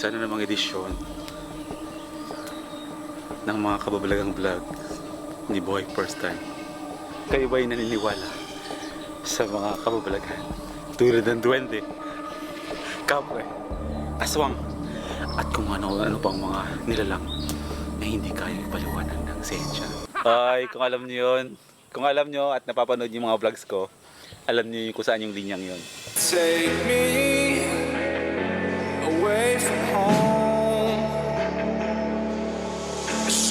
isa na namang edisyon ng mga kababalagang vlog ni Boy First Time. Kayo ba'y naniniwala sa mga kababalagan? Tulad ng duwende, kapre, aswang, at kung ano-ano pang mga nilalang na hindi kayang paliwanan ng sensya. Ay, kung alam niyo yun, kung alam niyo at napapanood yung mga vlogs ko, alam niyo kung saan yung linyang yun. Take me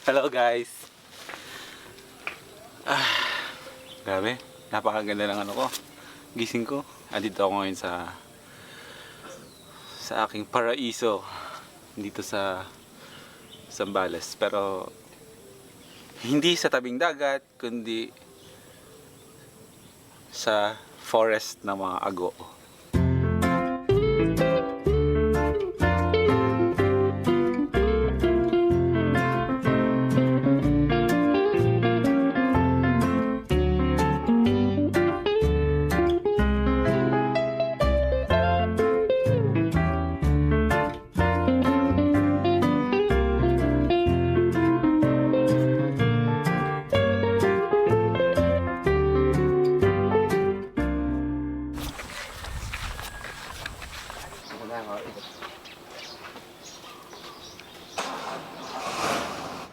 Hello guys! Ah, grabe, napakaganda ng ano ko. Gising ko. Andito ako ngayon sa sa aking paraiso dito sa Zambales. Pero hindi sa tabing dagat, kundi sa forest ng mga ago.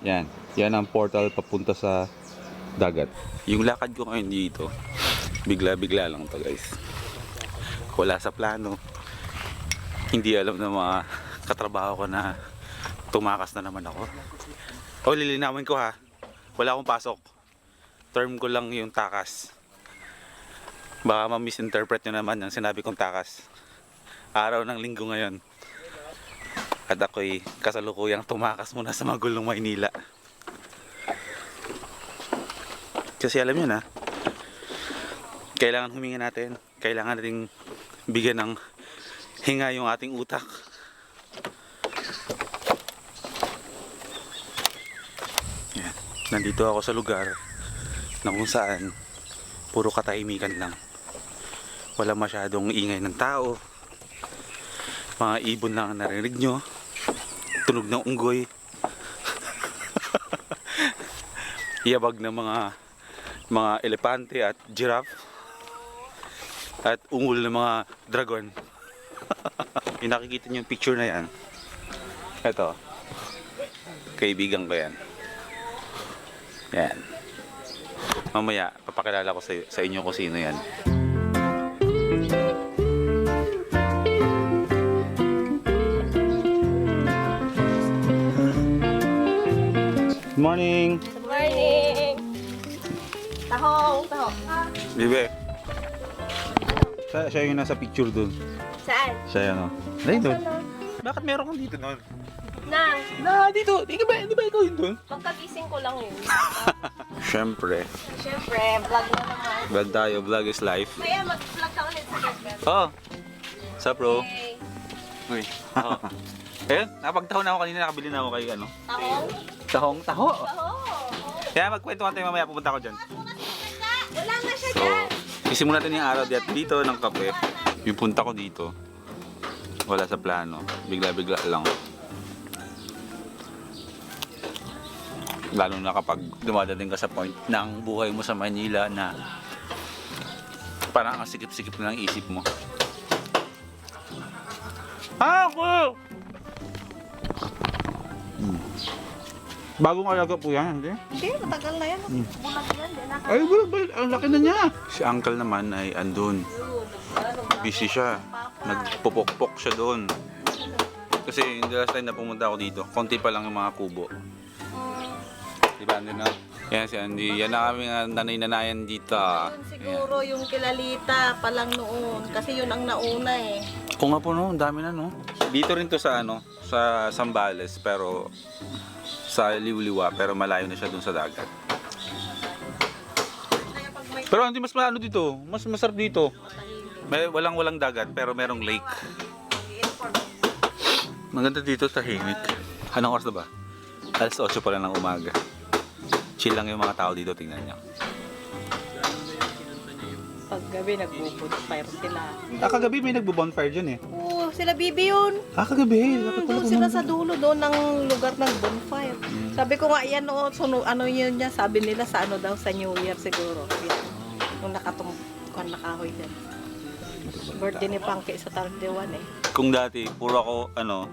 Yan. Yan ang portal papunta sa dagat. Yung lakad ko ngayon dito, bigla-bigla lang to guys. Wala sa plano. Hindi alam ng mga katrabaho ko na tumakas na naman ako. O lilinawin ko ha. Wala akong pasok. Term ko lang yung takas. Baka ma-misinterpret nyo naman yung sinabi kong takas. Araw ng linggo ngayon. At ako'y kasalukuyang tumakas muna sa magulong Maynila. Kasi alam yun ha, kailangan huminga natin. Kailangan nating bigyan ng hinga yung ating utak. Yan. Nandito ako sa lugar na kung saan puro katahimikan lang. Wala masyadong ingay ng tao. Mga ibon lang ang narinig nyo. Tunog ng unggoy. Iyabag ng mga mga elepante at giraffe. At ungol ng mga dragon. yung nakikita nyo yung picture na yan. Ito. Kaibigan ko yan. Yan. Mamaya, papakilala ko sa, sa inyo kung sino yan. Good morning! Good morning! Tahong, tahong. Bibe. Siya, siya yung nasa picture dun. Saan? Siya yan o. Dahil dun. Bakit meron kang dito nun? Nang, Na, dito. Di, ba, di ba ikaw yun dun? magkagising ko lang yun. Siyempre. Siyempre, vlog na naman. Vlog tayo. Vlog is life. Kaya mag-vlog ka ulit sa girlfriend. Oh. Sa bro. Okay. Uy. Oh. Ayun, napagtaho na ako kanina. Nakabili na ako kay ano. Tahong? Tahong. Taho. Kaya magkwentuhan tayo mamaya. Pupunta ako dyan. Wala na siya So, dyan! isimulan natin yung araw dito, dito ng kape. Yung punta ko dito, wala sa plano. Bigla-bigla lang. Lalo na kapag dumadating ka sa point ng buhay mo sa Manila na parang ang sikip-sikip na ng isip mo. Ako! Bagong alaga po yan, hindi? Hindi, matagal na yan. Bulag yan, na. Ay, bulag, bulag. Ang laki na niya. Si uncle naman ay andun. Busy siya. Nagpupokpok siya doon. Kasi the last time na pumunta ako dito, konti pa lang yung mga kubo. Di ba, andun na? Yan si Andy. Yan aming uh, nanay-nanayan dito. Yun siguro yung kilalita pa lang noon. Kasi yun ang nauna eh. Kung nga po no, dami na no. Dito rin to sa ano, sa Sambales pero sa Liwliwa pero malayo na siya dun sa dagat. Pero hindi mas maano dito, mas masarap dito. May walang walang dagat pero merong lake. Maganda dito tahimik. Anong oras na ba? Alas 8 pa lang ng umaga. Chill lang yung mga tao dito, tingnan niyo. Pag gabi nagbubonfire sila. Ah, kagabi may nagbo-bonfire dyan eh. Oo, sila bibi yun. Ah, kagabi. Pala Doon sila sa dulo doon ng lugar ng bonfire. Sabi ko nga, yan o, suno, ano yun niya, sabi nila sa ano daw, sa New Year siguro. Yan. Nung nakatung, kung nakahoy dyan. Birthday ni Pangke sa 31 eh. Kung dati, puro ako, ano,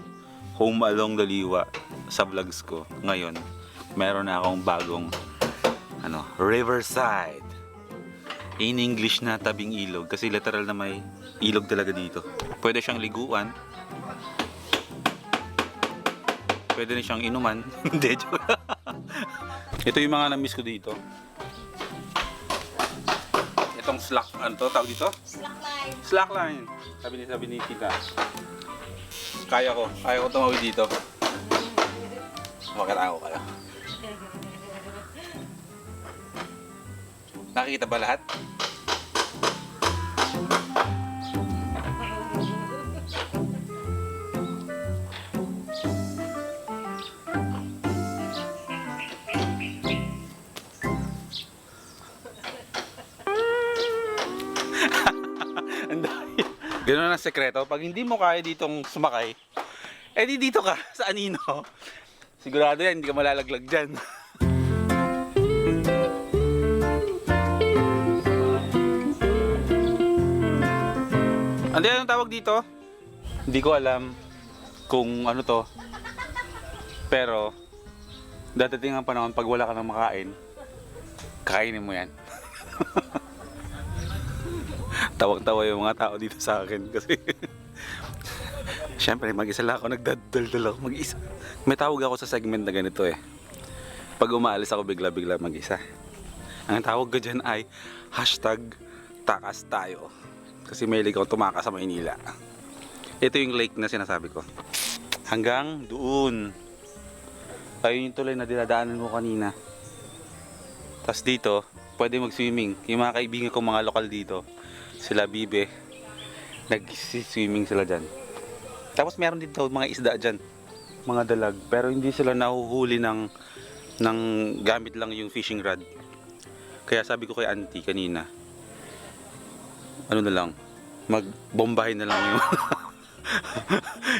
home along the liwa sa vlogs ko. Ngayon, meron na akong bagong, ano, riverside. In English na tabing ilog. Kasi literal na may ilog talaga dito. Pwede siyang liguan. Pwede rin siyang inuman. Hindi, joke. Ito yung mga na-miss ko dito. Itong slack, ano to, tawag dito? Slackline. Slackline. Sabi ni sabi ni Tita. Kaya ko. Kaya ko tumawid dito. Bakit ako kayo? Nakikita ba lahat? Ganun ang sekreto. Pag hindi mo kaya ditong sumakay, eh di dito ka sa anino. Sigurado yan, hindi ka malalaglag dyan. Ano yung tawag dito? Hindi ko alam kung ano to. Pero, dadating ang panahon pag wala ka nang makain, kainin mo yan. Tawag-tawa yung mga tao dito sa akin kasi Siyempre, mag-isa lang ako, nagdadaldal ako mag-isa. May tawag ako sa segment na ganito eh. Pag umaalis ako bigla-bigla mag-isa. Ang tawag ko dyan ay hashtag takas tayo. Kasi may ako tumakas sa Maynila. Ito yung lake na sinasabi ko. Hanggang doon. Ayun yung tulay na dinadaanan ko kanina. Tapos dito, pwede mag-swimming. Yung mga kaibigan ko mga lokal dito, sila Bibe, nag-swimming sila dyan. Tapos meron din daw mga isda dyan, mga dalag. Pero hindi sila nahuhuli ng, ng gamit lang yung fishing rod. Kaya sabi ko kay auntie kanina, ano na lang, magbombahin na lang yung,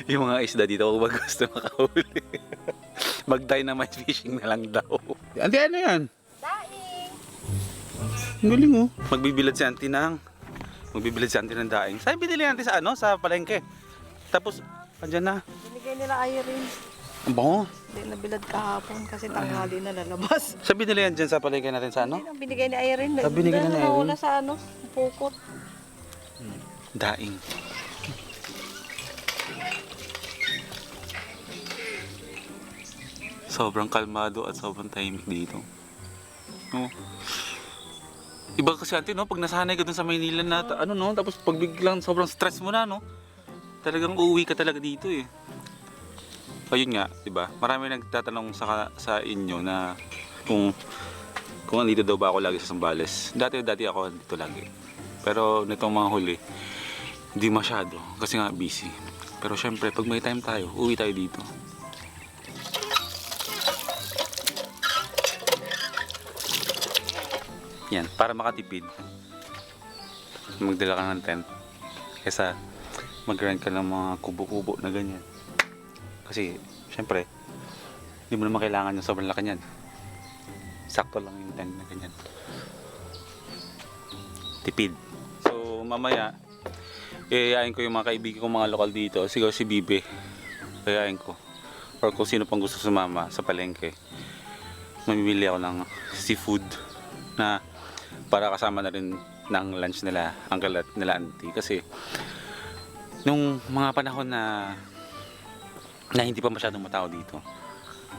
yung mga isda dito kung mag gusto makahuli. Mag-dynamite fishing na lang daw. Auntie, ano yan? Daing! Ang galing oh. Magbibilad si auntie ng, magbibilad si auntie ng daing. Saan binili natin sa ano, sa palengke? Tapos, andyan na. Binigay nila Irene. Ang bango. Hindi nabilad kahapon kasi tanghali na lalabas. Sa binili yan dyan sa palengke natin sa ano? Hindi na binigay ni Irene. Ah, binigay na ni Irene? Nawala sa ano, pukot. Daing. Sobrang kalmado at sobrang tahimik dito. No. Iba kasi ate, no? Pag nasanay ka dun sa Maynila na, ta- ano, no? Tapos pag biglang sobrang stress mo na, no? Talagang uuwi ka talaga dito, eh. Ayun nga, di ba? Marami nagtatanong sa, sa inyo na kung kung andito daw ba ako lagi sa Sambales. Dati, dati ako dito lagi. Pero nitong mga huli, hindi masyado kasi nga busy. Pero syempre, pag may time tayo, uwi tayo dito. Yan, para makatipid. Magdala ka ng tent. Kesa mag-rent ka ng mga kubo-kubo na ganyan. Kasi, syempre, hindi mo naman kailangan yung sobrang laki niyan. Sakto lang yung tent na ganyan. Tipid. So, mamaya, iayain ko yung mga kaibigan ko mga lokal dito. Siguro si Bibe. Iayain ko. Or kung sino pang gusto sumama sa palengke. Mamimili ako ng seafood na para kasama na rin ng lunch nila, uncle at nila auntie. Kasi, nung mga panahon na na hindi pa masyadong matao dito,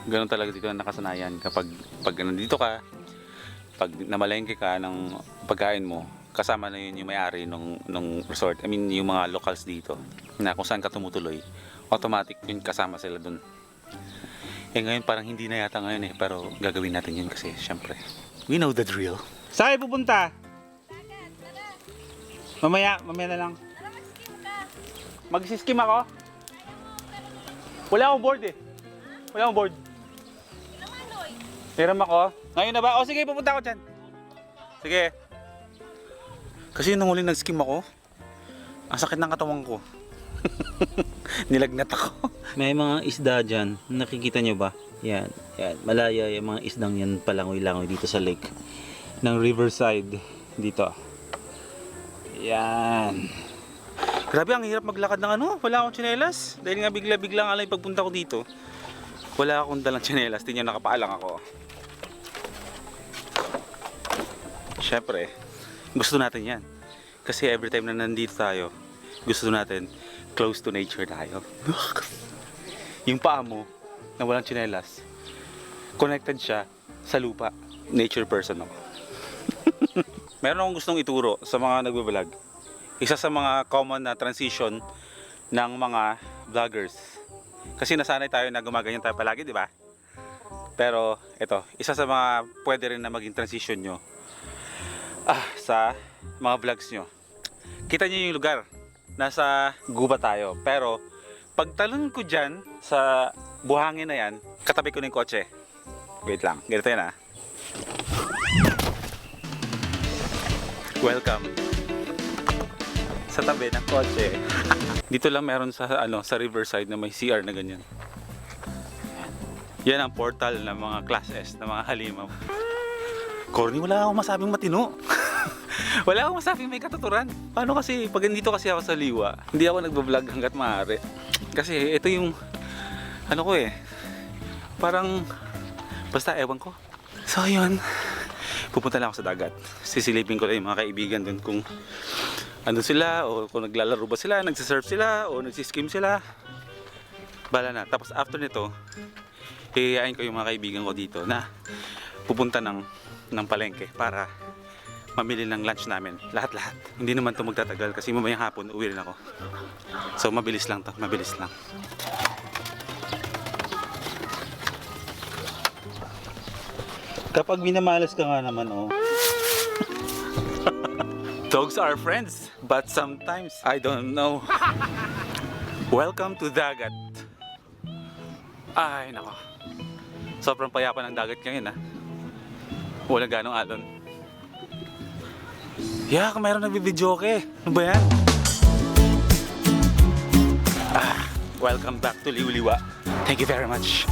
Ganun talaga dito na nakasanayan. Kapag pag nandito ka, pag namalengke ka ng pagkain mo, kasama na yun yung may-ari nung, nung resort. I mean, yung mga locals dito na kung saan ka tumutuloy, automatic yun kasama sila dun. Eh ngayon parang hindi na yata ngayon eh, pero gagawin natin yun kasi syempre, we know the drill. Saan kayo pupunta? Mamaya, mamaya na lang. Magsiskim ako? Wala akong board eh. Wala akong board. Hiram ako. Ngayon na ba? O sige, pupunta ako dyan. Sige. Kasi nung huli nag-skim ako, ang sakit ng katawan ko. Nilagnat ako. May mga isda dyan. Nakikita nyo ba? Yan. Yan. Malaya yung mga isdang yan palangoy-langoy dito sa lake. Ng riverside. Dito. Yan. Grabe, ang hirap maglakad ng ano. Wala akong tsinelas. Dahil nga bigla-bigla nga lang pagpunta ko dito. Wala akong dalang tsinelas. Tingnan nakapaalang ako. Siyempre, gusto natin yan. Kasi every time na nandito tayo, gusto natin close to nature tayo. yung paa mo na walang tsinelas, connected siya sa lupa. Nature person ako. Meron akong gustong ituro sa mga nagbablog. Isa sa mga common na transition ng mga vloggers. Kasi nasanay tayo na gumaganyan tayo palagi, di ba? Pero ito, isa sa mga pwede rin na maging transition nyo ah, sa mga vlogs nyo. Kita nyo yung lugar. Nasa guba tayo. Pero pagtalon ko dyan sa buhangin na yan, katabi ko yung kotse. Wait lang, ganito yan ah. Welcome sa tabi ng kotse. Dito lang meron sa ano sa Riverside na may CR na ganyan. Yan ang portal ng mga class S na mga halimaw. Corny, wala akong masabing matino. wala akong masabing may katuturan. Paano kasi, pag dito kasi ako sa Liwa, hindi ako nagbablog hanggat maaari. Kasi ito yung, ano ko eh, parang, basta ewan ko. So yun, pupunta lang ako sa dagat. Sisilipin ko lang yung mga kaibigan dun kung ano sila, o kung naglalaro ba sila, nagsisurf sila, o nagsiskim sila. Bala na. Tapos after nito, hihiyain ko yung mga kaibigan ko dito na pupunta ng, ng palengke para mamili ng lunch namin. Lahat-lahat. Hindi naman to magtatagal kasi mamayang hapon uwi rin ako. So mabilis lang to, mabilis lang. Kapag minamalas ka nga naman, oh. Dogs are friends, but sometimes I don't know. Welcome to Dagat. Ay, nako. Sobrang payapa ng dagat ngayon, ah. Walang ganong alon. Yak, mayroon nagbibidyo ke. Ano ba yan? Ah, welcome back to Liwliwa. Thank you very much.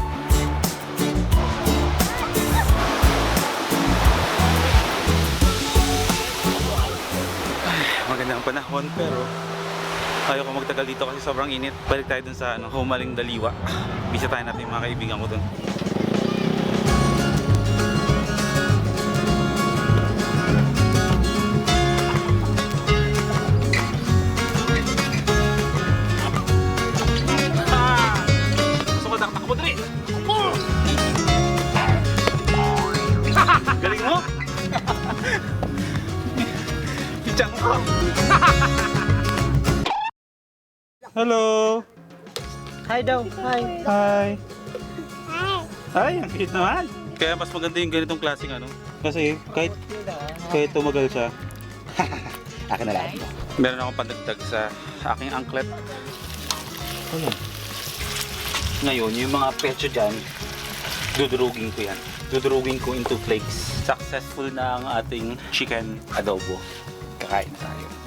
Panahon pero ayaw ko magtagal dito kasi sobrang init. Balik tayo dun sa ano, Humaling Daliwa. Bisitahin natin yung mga kaibigan ko dun. Galing mo! Pichang! Hello! Hi daw, hi. Hi! Hi! Ang cute naman! Kaya mas maganda yung ganitong klaseng ano. Kasi kahit, kahit tumagal siya, akin na lang. Meron akong pandagdag sa aking anklet. Ano? Ngayon, yung mga pecho dyan, dudurugin ko yan. Dudurugin ko into flakes. Successful na ang ating chicken adobo. Kakain na tayo.